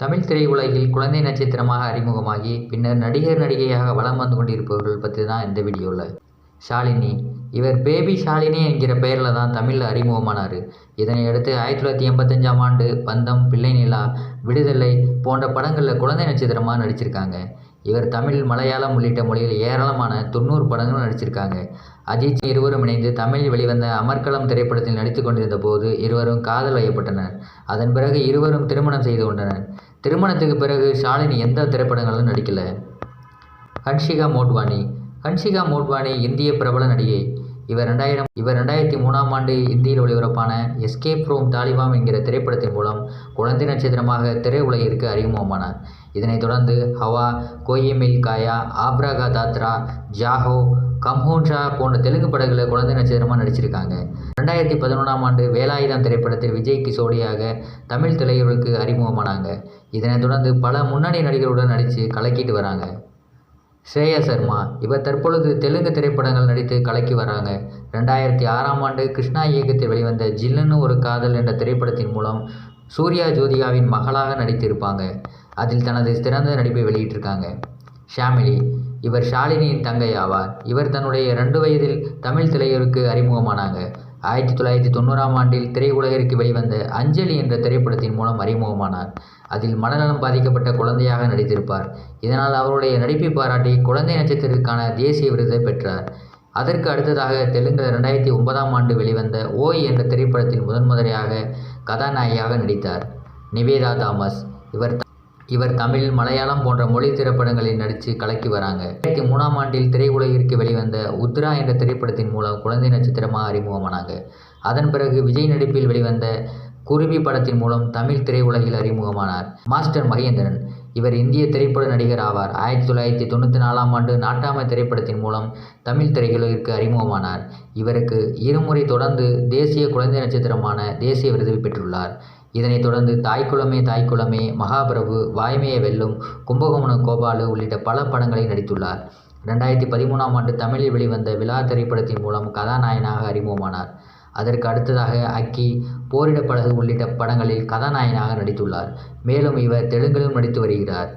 தமிழ் திரையுலகில் குழந்தை நட்சத்திரமாக அறிமுகமாகி பின்னர் நடிகர் நடிகையாக வலம் வந்து கொண்டிருப்பவர்கள் பற்றி தான் இந்த வீடியோவில் ஷாலினி. இவர் பேபி ஷாலினி என்கிற பெயரில் தான் தமிழில் அறிமுகமானார். இதனையடுத்து ஆயிரத்தி தொள்ளாயிரத்தி எண்பத்தஞ்சாம் ஆண்டு பந்தம் பிள்ளை நிலா விடுதலை போன்ற படங்களில் குழந்தை நட்சத்திரமாக நடிச்சிருக்காங்க. இவர் தமிழ் மலையாளம் உள்ளிட்ட மொழியில் ஏராளமான தொண்ணூறு படங்களும் நடிச்சிருக்காங்க. அஜித் இருவரும் இணைந்து தமிழில் வெளிவந்த அமர்க்களம் திரைப்படத்தில் நடித்து கொண்டிருந்த போது இருவரும் காதல் வயப்பட்டனர். அதன் பிறகு இருவரும் திருமணம் செய்து கொண்டனர். திருமணத்துக்கு பிறகு ஷாலினி எந்த திரைப்படங்களும் நடிக்கல. ஹன்ஷிகா மோட்வானி. ஹன்ஷிகா மோட்வானி இந்திய பிரபல நடிகை. இவர் ரெண்டாயிரம் இவர் ரெண்டாயிரத்தி மூணாம் ஆண்டு இந்தியில் ஒளிபரப்பான எஸ்கேப் ஃப்ரோம் தாலிபாம் என்கிற திரைப்படத்தின் மூலம் குழந்தை நட்சத்திரமாக திரையுலகிற்கு அறிமுகமானார். இதனைத் தொடர்ந்து ஹவா கோயிமில் காயா ஆப்ராகா தாத்ரா ஜாஹோ கம்ஹோன்ஷா போன்ற தெலுங்கு படங்களில் குழந்தை நட்சத்திரமாக நடிச்சிருக்காங்க. ரெண்டாயிரத்தி பதினொன்றாம் ஆண்டு வேலாயுதம் திரைப்படத்தில் விஜய்க்கு சோடியாக தமிழ் திரையுலகிற்கு அறிமுகமானாங்க. இதனைத் தொடர்ந்து பல முன்னணி நடிகர்களுடன் நடித்து கலக்கிட்டு வராங்க. ஸ்ரேயா சர்மா இவர் தற்பொழுது தெலுங்கு திரைப்படங்கள் நடித்து கலக்கி வராங்க. ரெண்டாயிரத்தி ஆறாம் ஆண்டு கிருஷ்ணா இயக்கத்தில் வெளிவந்த ஜில்லுன்னு ஒரு காதல் என்ற திரைப்படத்தின் மூலம் சூர்யா ஜோதிகாவின் மகளாக நடித்திருப்பாங்க. அதில் தனது சிறந்த நடிப்பை வெளியிட்டிருக்காங்க. ஷாமிலி இவர் ஷாலினியின் தங்கை ஆவார் இவர் தன்னுடைய ரெண்டு வயதில் தமிழ் திரையருக்கு அறிமுகமானாங்க. ஆயிரத்தி தொள்ளாயிரத்தி தொண்ணூறாம் ஆண்டில் திரையுலகிற்கு வெளிவந்த அஞ்சலி என்ற திரைப்படத்தின் மூலம் அறிமுகமானார். அதில் மனநலம் பாதிக்கப்பட்ட குழந்தையாக நடித்திருப்பார். இதனால் அவருடைய நடிப்பை பாராட்டி குழந்தை நட்சத்திரத்திற்கான தேசிய விருதை பெற்றார். அதற்கு அடுத்ததாக தெலுங்கில் ரெண்டாயிரத்தி ஒன்பதாம் ஆண்டு வெளிவந்த ஓய் என்ற திரைப்படத்தில் முதன்முதலையாக கதாநாயகியாக நடித்தார். நிவேதா தாமஸ் இவர் இவர் தமிழ் மலையாளம் போன்ற மொழி திரைப்படங்களில் நடித்து கலக்கி வராங்க. ரெண்டாயிரத்தி மூணாம் ஆண்டில் திரையுலகிற்கு வெளிவந்த உத்ரா என்ற திரைப்படத்தின் மூலம் குழந்தை நட்சத்திரமாக அறிமுகமானாங்க. அதன் பிறகு விஜய் நடிப்பில் வெளிவந்த குருவி படத்தின் மூலம் தமிழ் திரையுலகில் அறிமுகமானார். மாஸ்டர் மகேந்திரன் இவர் இந்திய திரைப்பட நடிகர் ஆவார். ஆயிரத்தி தொள்ளாயிரத்தி தொண்ணூற்றி நாலாம் ஆண்டு நாட்டாமை திரைப்படத்தின் மூலம் தமிழ் திரையுலகிற்கு அறிமுகமானார். இவருக்கு இருமுறை தொடர்ந்து தேசிய குழந்தை நட்சத்திரமான தேசிய விருது பெற்றுள்ளார். இதனைத் தொடர்ந்து தாய்க்குளமே தாய்க்குளமே மகாபிரபு வாய்மையை வெல்லும் கும்பகோணம் கோபாலு உள்ளிட்ட பல படங்களில் நடித்துள்ளார். ரெண்டாயிரத்தி பதிமூணாம் ஆண்டு தமிழில் வெளிவந்த விழா திரைப்படத்தின் மூலம் கதாநாயகனாக அறிமுகமானார். அதற்கு அடுத்ததாக அக்கி போரிடப்படகு உள்ளிட்ட படங்களில் கதாநாயகனாக நடித்துள்ளார். மேலும் இவர் தெலுங்கிலும் நடித்து வருகிறார்.